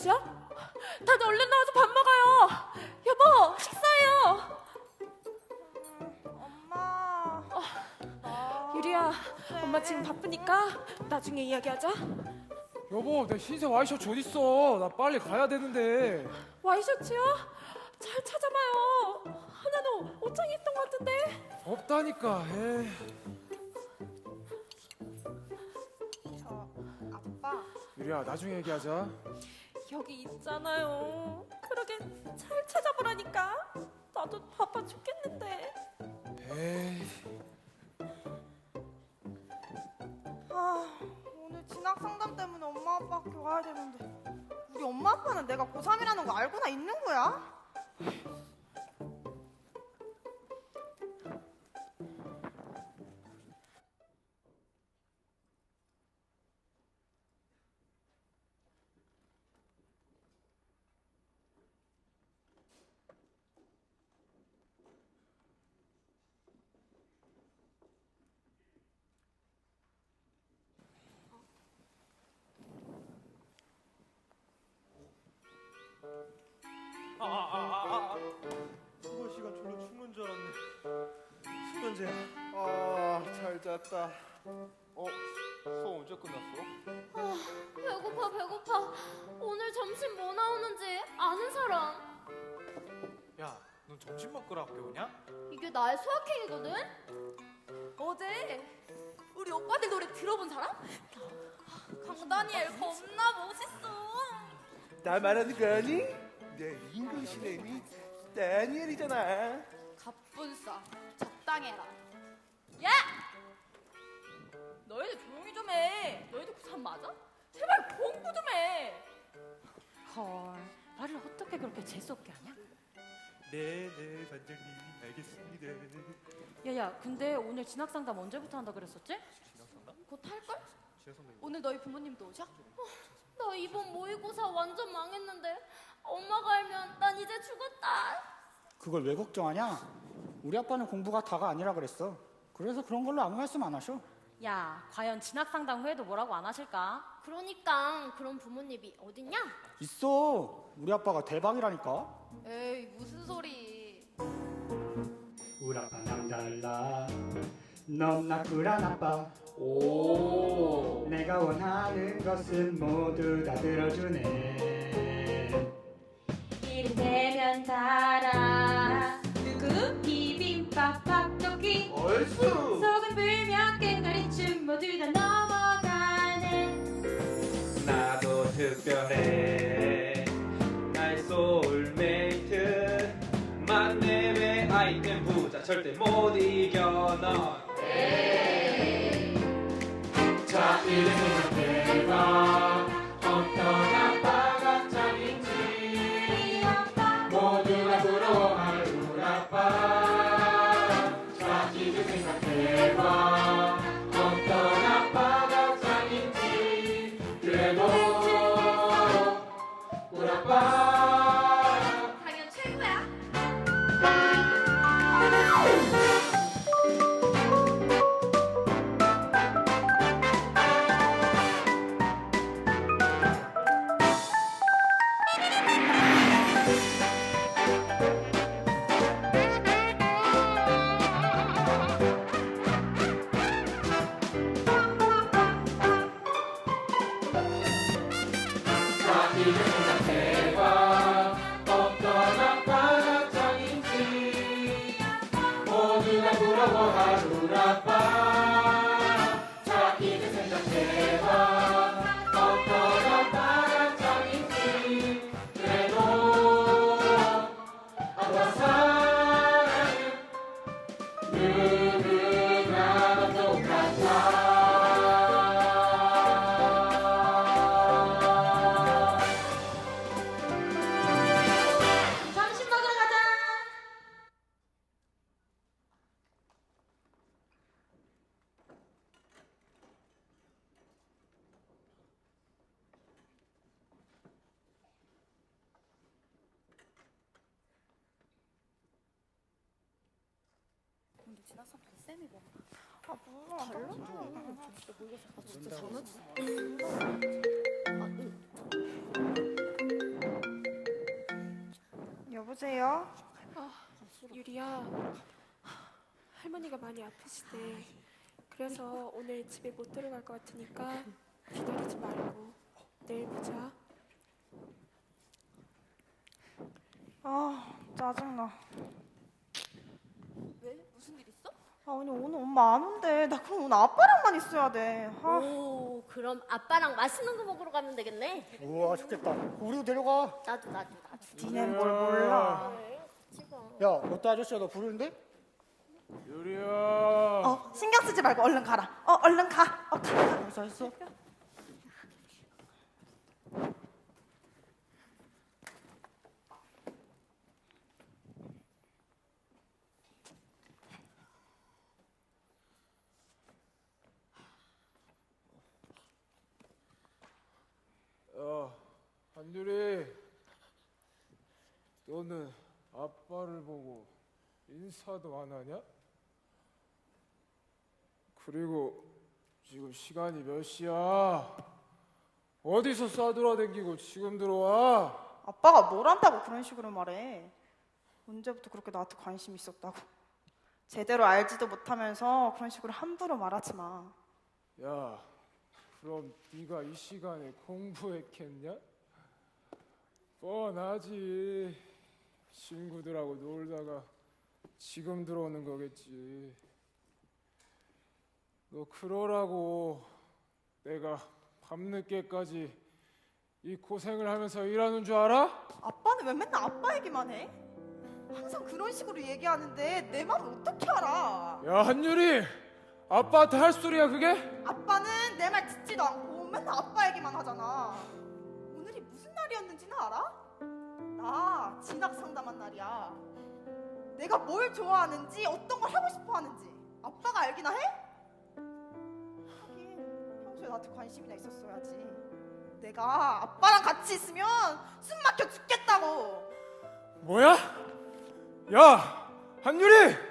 시야? 다들 얼른 나와서 밥 먹어요. 여보, 식사해요. 엄마. 나 유리야, 엄마 지금 바쁘니까 나중에 이야기하자. 여보 내 흰색 와이셔츠 어딨어 나 빨리 가야 되는데 와이셔츠요? 잘 찾아봐요. 하나는 옷장에 있던 것 같은데. 없다니까 에이. 저 아빠. 유리야 나중에 얘기하자 여기 있잖아요. 그러게 잘 찾아보라니까. 나도 바빠 죽겠는데. 에이 아 오늘 진학 상담 때문에 엄마 아빠 학교 가야 되는데 우리 엄마 아빠는 내가 고3이라는 거 알고나 있는 거야? 숙연재야. 아, 잘 잤다. 어, 수업 언제 끝났어? 배고파 배고파 오늘 점심 뭐 나오는지 아는 사람 야, 넌 점심 먹으러 학교 오냐? 이게 나의 소확행이거든 어제 우리 오빠들 노래 들어본 사람? 강다니엘 겁나 멋있어. 나 말하는 거 아니? 내 인гл리시 네임이 다니엘이잖아. 갑분싸 적당해라. 야! 너희들 조용히 좀 해. 너희들 고3 맞아? 제발 공부 좀 해. 헐, 말을 어떻게 그렇게 재수없게 하냐? 네, 네, 반장님. 알겠습니다. 야야, 근데 오늘 진학 상담 언제부터 한다 그랬었지? 곧 할걸? 오늘 너희 부모님도 오셔? 나 이번 모의고사 완전 망했는데 엄마가 알면 난 이제 죽었다 그걸 왜 걱정하냐? 우리 아빠는 공부가 다가 아니라 그랬어. 그래서 그런 걸로 아무 말씀 안 하셔. 야, 과연 진학 상담 후에도 뭐라고 안 하실까? 그러니까 그런 부모님이 어딨냐? 있어. 우리 아빠가 대박이라니까. 에이 무슨 소리. 우리 아빠 남달라. 너무나 꿀한 아빠. 오. 내가 원하는 것은 모두 다 들어주네. 되면 달아. 누구? 비빔밥 밥도끼. 얼쑤! 소금 불면 깽가리춤 모두 다 넘어가네. 나도 특별해 나의 소울메이트 만렙의 아이템 부자 절대 못 이겨 넌 자, 이제 생 여보세요? 아, 유리야, 할머니가 많이 아프시대. 그래서 오늘 집에 못 들어갈 것 같으니까 기다리지 말고 내일 보자. 아 짜증나 아 아니 오늘 엄마 안 온대. 나 그럼 오늘 아빠랑만 있어야 돼. 아. 오, 그럼 아빠랑 맛있는 거 먹으러 가면 되겠네. 우와 좋겠다. 우리도 데려가. 나도 나도 나도. 니넨 뭘 몰라. 야 어때 아저씨야 너 부르는데? 유리야. 어 신경 쓰지 말고 얼른 가라. 어 얼른 가. 어 가. 가. 알았어 했어. 야, 한유리. 너는 아빠를 보고 인사도 안 하냐? 그리고 지금 시간이 몇 시야? 어디서 싸돌아댕기고 지금 들어와? 아빠가 뭘 한다고 그런 식으로 말해. 언제부터 그렇게 나한테 관심 있었다고. 제대로 알지도 못하면서 그런 식으로 함부로 말하지 마. 야, 그럼 네가 이 시간에 공부했겠냐? 뻔하지. 친구들하고 놀다가 지금 들어오는 거겠지. 너 그러라고 내가 밤늦게까지 이 고생을 하면서 일하는 줄 알아? 아빠는 왜 맨날 아빠 얘기만 해? 항상 그런 식으로 얘기하는데 내 마음 어떻게 알아? 야, 한유리! 아빠한테 할 소리야, 그게? 아빠는 내 말 듣지도 않고 맨날 아빠 얘기만 하잖아. 오늘이 무슨 날이었는지는 알아? 나 진학 상담한 날이야. 내가 뭘 좋아하는지 어떤 걸 하고 싶어 하는지 아빠가 알기나 해? 하긴 평소에 나한테 관심이나 있었어야지. 내가 아빠랑 같이 있으면 숨 막혀 죽겠다고. 뭐야? 야, 한유리!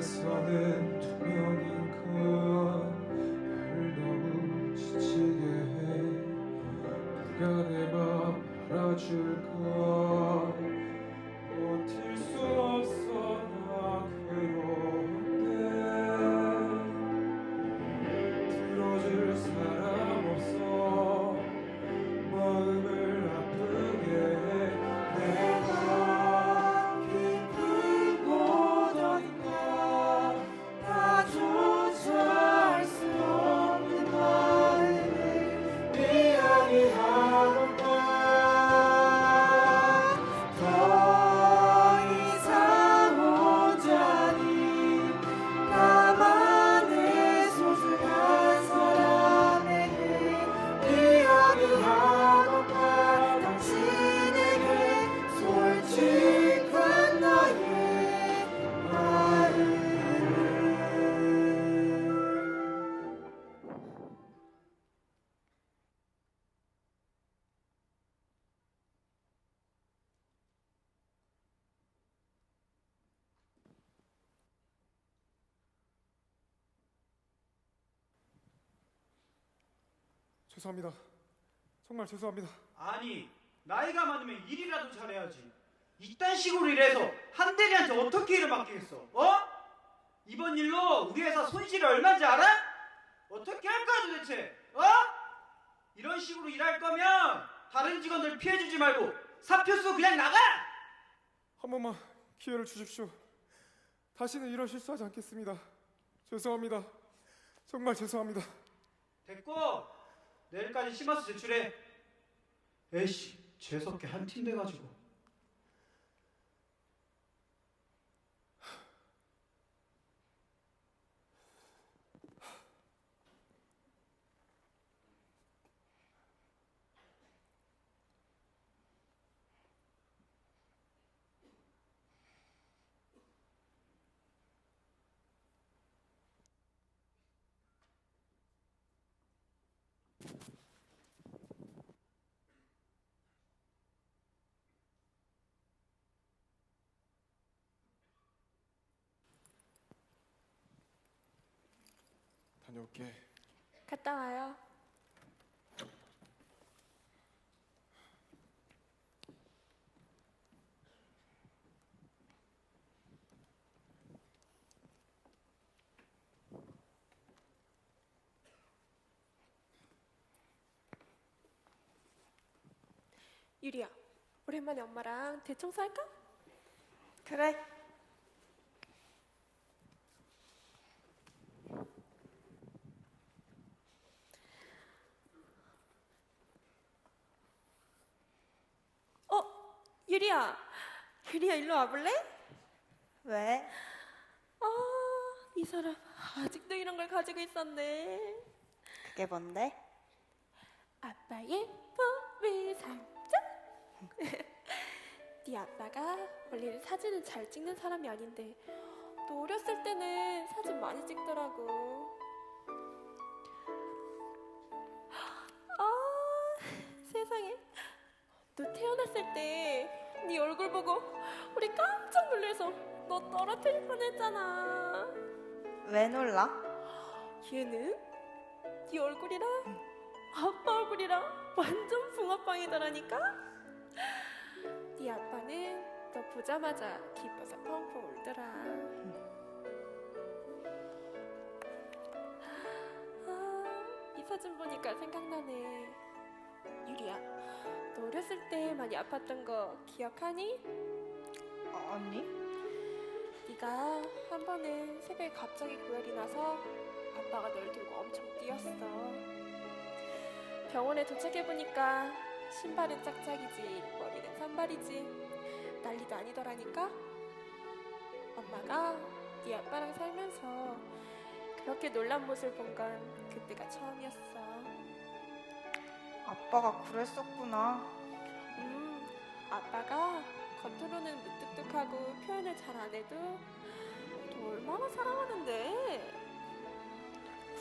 집에서는 투명인 죄송합니다. 정말 죄송합니다. 아니 나이가 많으면 일이라도 잘해야지 이딴 식으로 일해서 한 대리한테 어떻게 일을 맡기겠어 어? 이번 일로 우리 회사 손실이 얼마인지 알아? 어떻게 할 거야 도대체 어? 이런 식으로 일할 거면 다른 직원들 피해주지 말고 사표 쓰고 그냥 나가 한 번만 기회를 주십시오. 다시는 이런 실수하지 않겠습니다. 죄송합니다. 정말 죄송합니다. 됐고 내일까지 심화서 제출해. 에이씨 재수없게 한 팀 돼가지고. 다녀올게. 갔다 와요. 유리야, 오랜만에 엄마랑 대청소 할까? 그래. 어, 유리야, 유리야 일로 와볼래? 왜? 아, 이 사람 아직도 이런 걸 가지고 있었네. 그게 뭔데? 아빠의 포미 상자. 네 아빠가 원래는 사진을 잘 찍는 사람이 아닌데 또 어렸을 때는 사진 많이 찍더라고. 아, 세상에. 너 태어났을 때 네 얼굴 보고 우리 깜짝 놀라서 너 떨어뜨릴 뻔했잖아. 왜 놀라? 얘는 네 얼굴이랑 아빠 얼굴이랑 완전 붕어빵이더라니까. 네 아빠는 너 보자마자 기뻐서 펑펑 울더라. 아, 이 사진 보니까 생각나네. 유리야, 너 어렸을 때 많이 아팠던 거 기억하니? 아니? 네가 한 번은 새벽에 갑자기 고열이 나서 아빠가 널 들고 엄청 뛰었어. 병원에 도착해 보니까 신발은 짝짝이지 머리는 산발이지 난리도 아니더라니까. 엄마가 네 아빠랑 살면서 그렇게 놀란 모습을 본 건 그때가 처음이었어. 아빠가 그랬었구나. 음, 아빠가 겉으로는 무뚝뚝하고 표현을 잘 안 해도 너 얼마나 사랑하는데.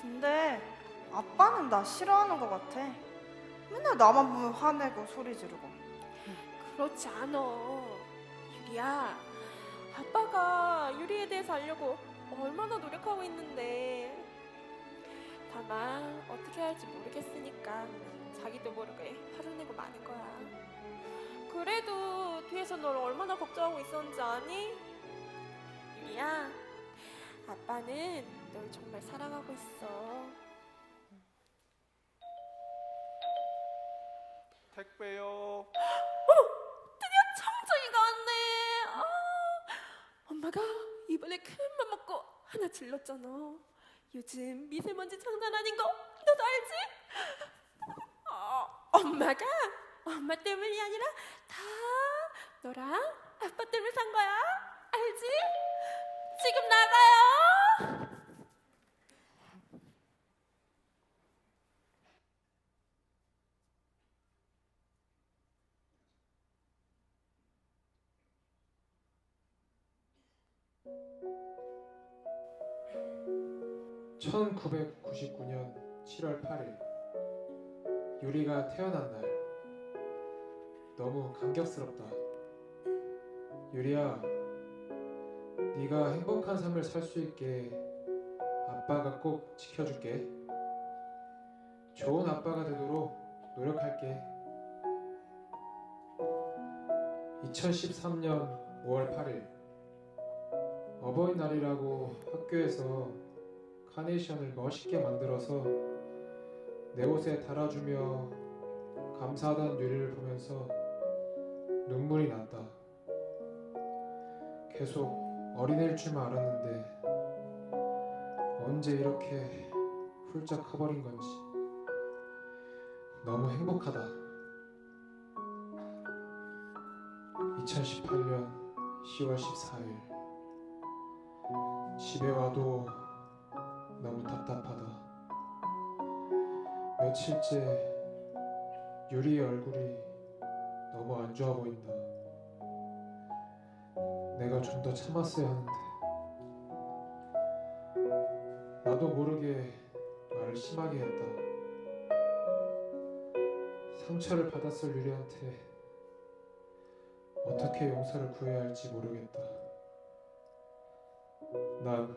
근데 아빠는 나 싫어하는 것 같아. 맨날 나만 보면 화내고 소리 지르고. 그렇지 않아. 유리야, 아빠가 유리에 대해서 알려고 얼마나 노력하고 있는데. 다만 어떻게 할지 모르겠으니까 자기도 모르게 화를 내고 마는 거야. 그래도 뒤에서 널 얼마나 걱정하고 있었는지 아니? 유리야, 아빠는 널 정말 사랑하고 있어. 택배요. 청정이가 왔네. 아, 엄마가 이번에 큰맘 먹고 하나 질렀잖아. 요즘 미세먼지 장난 아닌 거 너도 알지? 어, 엄마가 엄마 때문이 아니라 다 너랑 아빠 때문에 산 거야. 알지? 지금 나가요. (1999년 7월 8일) 유리가 태어난 날. 너무 감격스럽다. 유리야 네가 행복한 삶을 살 수 있게 아빠가 꼭 지켜줄게. 좋은 아빠가 되도록 노력할게. 2013년 5월 8일. 어버이날이라고 학교에서 카네이션을 멋있게 만들어서 내 옷에 달아주며 감사하다는 유리를 보면서 눈물이 났다. 계속 어린애일 줄만 알았는데 언제 이렇게 훌쩍 커버린 건지 너무 행복하다. 2018년 10월 14일 집에 와도 너무 답답하다. 며칠째 유리 얼굴이 너무 안 좋아 보인다. 내가 좀 더 참았어야 하는데. 나도 모르게 말을 심하게 했다. 상처를 받았을 유리한테 어떻게 용서를 구해야 할지 모르겠다. 난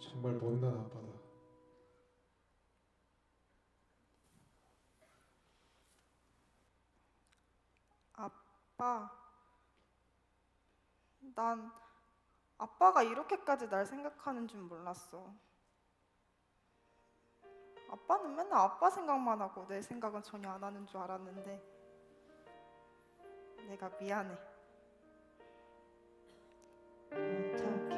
정말 못난 아빠다. 아빠. 난 아빠가 이렇게까지 날 생각하는 줄 몰랐어. 아빠는 맨날 아빠 생각만 하고 내 생각은 전혀 안 하는 줄 알았는데 내가 미안해. 어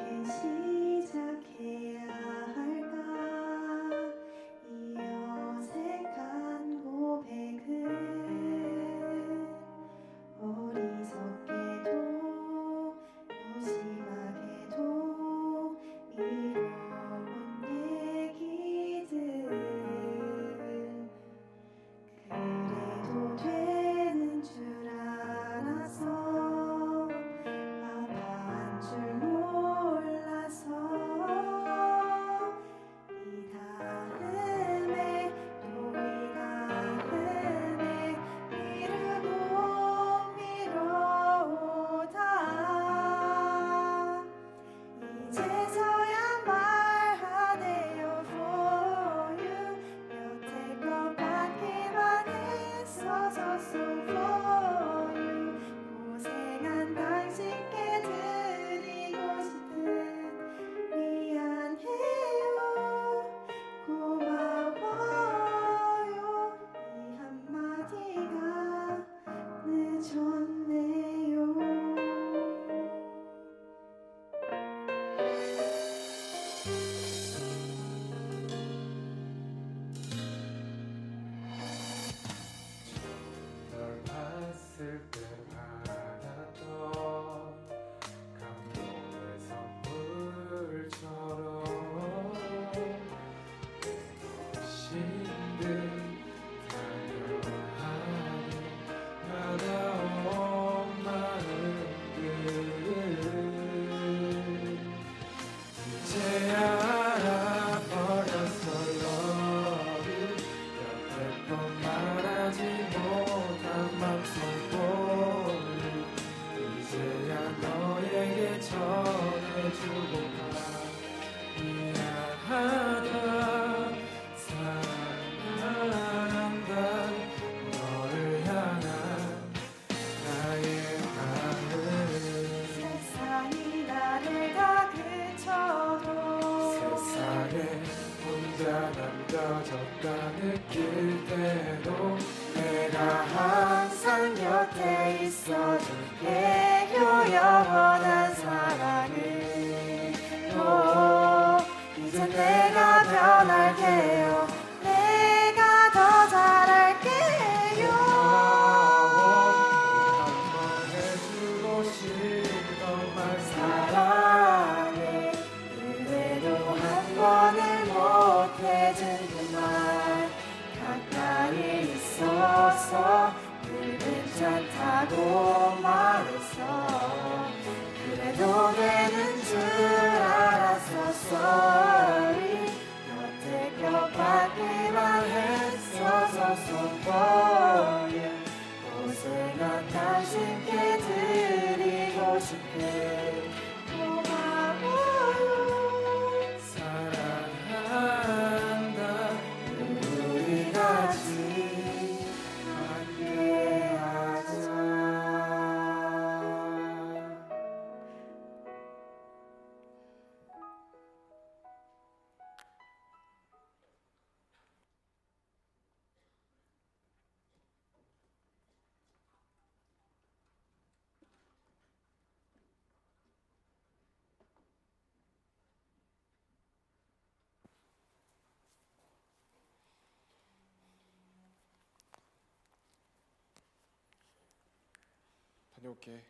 다녀올게.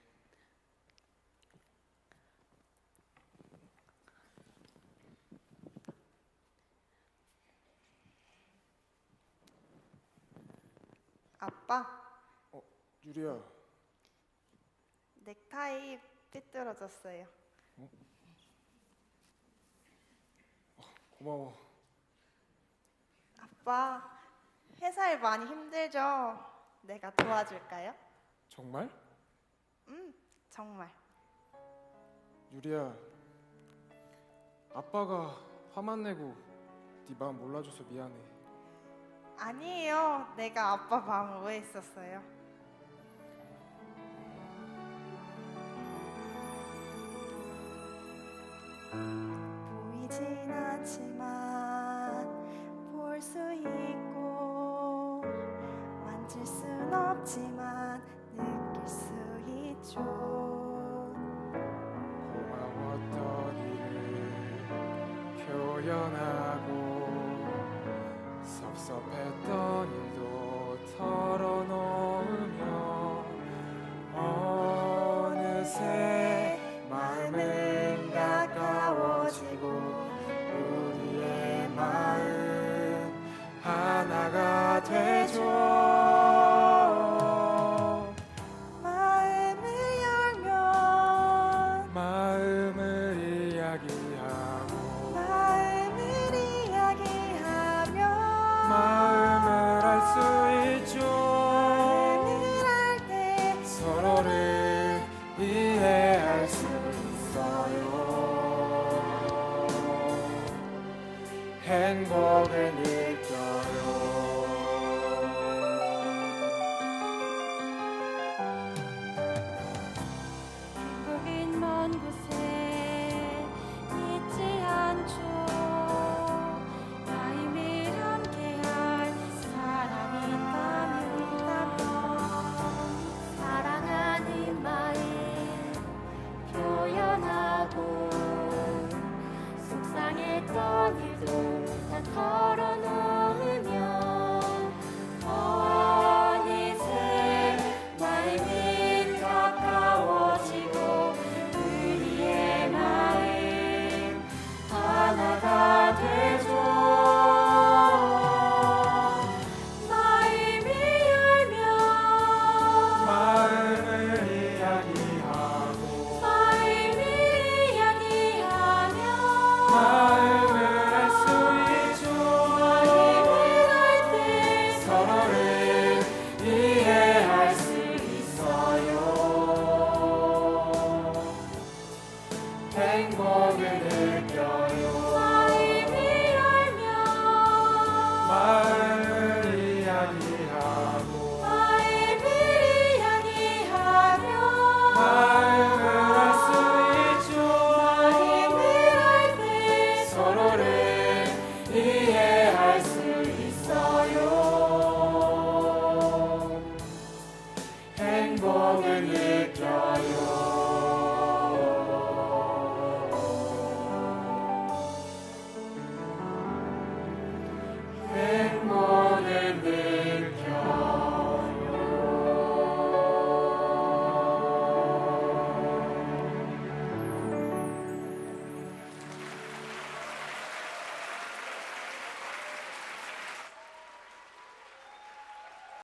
아빠, 유리야, 넥타이 삐뚤어졌어요. 고마워. 아빠, 회사 일 많이 힘들죠? 내가 도와줄까요? 정말? 음, 정말. 유리야, 아빠가 화만 내고 네 마음 몰라줘서 미안해. 아니에요. 내가 아빠 마음을 오해했었어요. 보이진 않지만 볼 수 있고 만질 순 없지만